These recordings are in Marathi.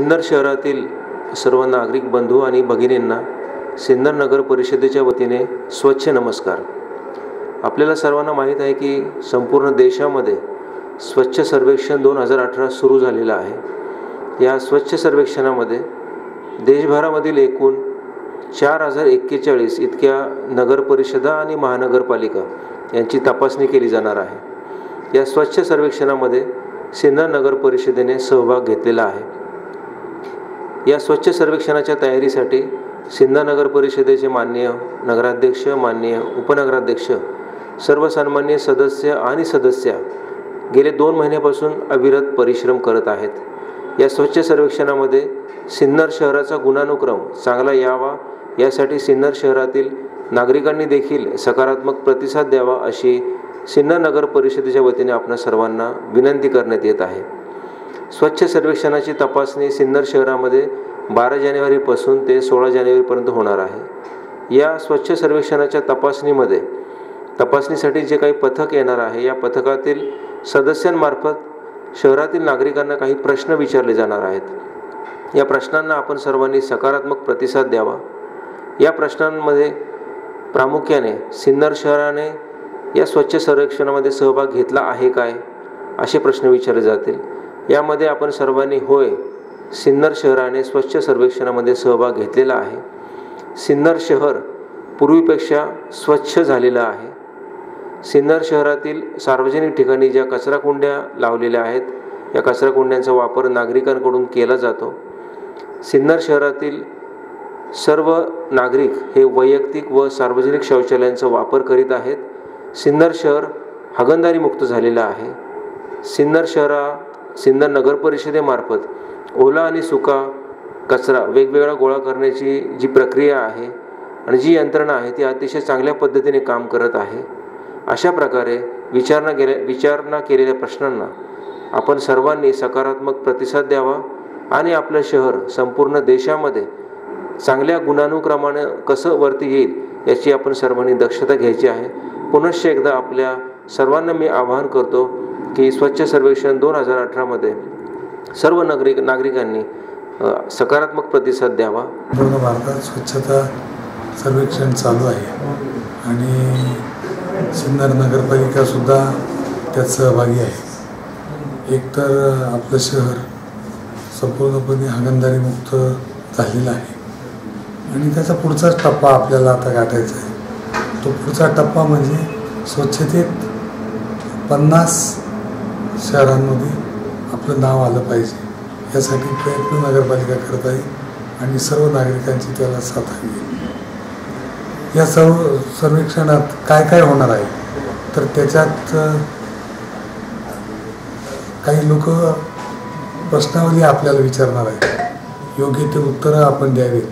सिन्नर शहरातील सर्व नागरिक बंधू आणि भगिनींना सिन्नर नगर परिषदेच्या वतीने स्वच्छ नमस्कार. आपल्याला सर्वांना माहीत आहे की संपूर्ण देशामध्ये स्वच्छ सर्वेक्षण दोन हजार अठरा सुरू झालेलं आहे. या स्वच्छ सर्वेक्षणामध्ये देशभरामधील एकूण चार हजार एक्केचाळीस इतक्या नगर परिषदा आणि महानगरपालिका यांची तपासणी केली जाणार आहे. या स्वच्छ सर्वेक्षणामध्ये सिन्नर नगर परिषदेने सहभाग घेतलेला आहे. या स्वच्छ सर्वेक्षणाच्या तयारीसाठी सिन्नर नगर परिषदेचे माननीय नगराध्यक्ष माननीय उपनगराध्यक्ष सर्व सन्मान्य सदस्य आणि सदस्या गेले दोन महिन्यापासून अविरत परिश्रम करत आहेत. या स्वच्छ सर्वेक्षणामध्ये सिन्नर शहराचा गुणानुक्रम चांगला यावा यासाठी सिन्नर शहरातील नागरिकांनी देखील सकारात्मक प्रतिसाद द्यावा अशी सिन्नर नगर परिषदेच्या वतीने आपणा सर्वांना विनंती करण्यात येत आहे. स्वच्छ सर्वेक्षणाची तपासणी सिन्नर शहरामध्ये बारा जानेवारीपासून ते सोळा जानेवारीपर्यंत होणार आहे. या स्वच्छ सर्वेक्षणाच्या तपासणीमध्ये तपासणीसाठी जे काही पथक येणार आहे या पथकातील सदस्यांमार्फत शहरातील नागरिकांना काही प्रश्न विचारले जाणार आहेत. या प्रश्नांना आपण सर्वांनी सकारात्मक प्रतिसाद द्यावा. या प्रश्नांमध्ये प्रामुख्याने सिन्नर शहराने या स्वच्छ सर्वेक्षणामध्ये सहभाग घेतला आहे काय असे प्रश्न विचारले जातील. यामध्ये आपण सर्वांनी होय सिन्नर शहराने स्वच्छ सर्वेक्षणामध्ये सहभाग घेतलेला आहे. सिन्नर शहर पूर्वीपेक्षा स्वच्छ झालेलं आहे. सिन्नर शहरातील सार्वजनिक ठिकाणी ज्या कचराकुंड्या लावलेल्या आहेत या कचराकुंड्यांचा वापर नागरिकांकडून केला जातो. सिन्नर शहरातील सर्व नागरिक हे वैयक्तिक व सार्वजनिक शौचालयांचा वापर करीत आहेत. सिन्नर शहर हागणदारीमुक्त झालेलं आहे. सिन्नर शहरा सिन्नर नगर परिषदेमार्फत ओला आणि सुका कचरा वेगवेगळा गोळा करण्याची जी प्रक्रिया आहे आणि जी यंत्रणा आहे ती अतिशय चांगल्या पद्धतीने काम करत आहे. अशा प्रकारे विचारणा केल्या विचारणा केलेल्या प्रश्नांना आपण सर्वांनी सकारात्मक प्रतिसाद द्यावा आणि आपलं शहर संपूर्ण देशामध्ये चांगल्या गुणानुक्रमानं कसं वरती येईल याची आपण सर्वांनी दक्षता घ्यायची आहे. पुनश्च एकदा आपल्या सर्वांना मी आवाहन करतो की स्वच्छ सर्वेक्षण दोन हजार अठरामध्ये सर्व नागरिक नागरिकांनी सकारात्मक प्रतिसाद द्यावा. पूर्ण भारतात स्वच्छता सर्वेक्षण चालू आहे. आणि सिन्नर नगरपालिकासुद्धा त्यात सहभागी आहे. एकतर आपलं शहर संपूर्णपणे हागणदारीमुक्त झालेलं आहे. आणि त्याचा पुढचाच टप्पा आपल्याला आता गाठायचा आहे. तो पुढचा टप्पा म्हणजे स्वच्छतेत पन्नास शहरांमध्ये आपलं नाव आलं पाहिजे. यासाठी प्रयत्न नगरपालिका करत आहे आणि सर्व नागरिकांची त्याला साथ हवी या सर्व सर्वेक्षणात काय काय होणार आहे? तर त्याच्यात काही लोक प्रश्नावली आपल्याला विचारणार आहेत. योग्य ते उत्तरं आपण द्यावीत.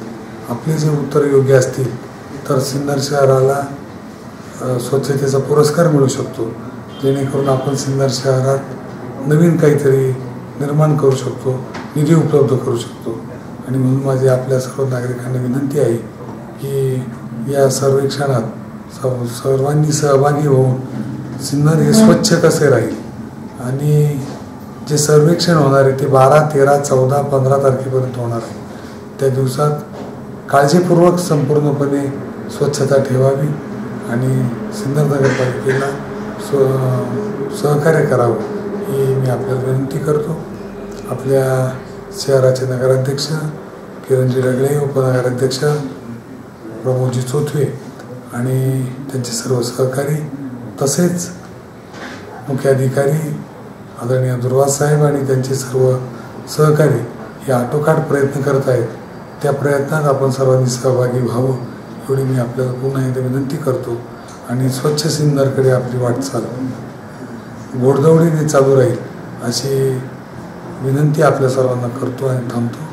आपली जे उत्तर योग्य असतील तर सिन्नर शहराला स्वच्छतेचा पुरस्कार मिळू शकतो. जेणेकरून आपण सिन्नर शहरात नवीन काहीतरी निर्माण करू शकतो निधी उपलब्ध करू शकतो. आणि म्हणून माझी आपल्या सर्व नागरिकांना विनंती आहे की या सर्वेक्षणात सर्वांनी सहभागी होऊन सिन्नर हे स्वच्छ कसे राहील? आणि जे सर्वेक्षण होणार आहे ते बारा तेरा चौदा पंधरा तारखेपर्यंत होणार आहे. त्या दिवसात काळजीपूर्वक संपूर्णपणे स्वच्छता ठेवावी आणि सिन्नर नगरपालिकेला स्व सहकार्य करावं ही मी आपल्याला विनंती करतो. आपल्या शहराचे नगराध्यक्ष किरणजी डगळे उपनगराध्यक्ष प्रमोदजी चोथवे आणि त्यांचे सर्व सहकारी तसेच मुख्य अधिकारी आदरणीय दुर्वास साहेब आणि त्यांचे सर्व सहकारी हे आटोकाट प्रयत्न करत आहेत. त्या प्रयत्नात आपण सर्वांनी सहभागी व्हावं एवढी मी आपल्याला पुन्हा एकदा विनंती करतो. आणि स्वच्छ सिंदरकडे आपली वाटचाल. घोडदौडीने चालू राहील अशी विनंती आपल्या सर्वांना करतो आणि थांबतो.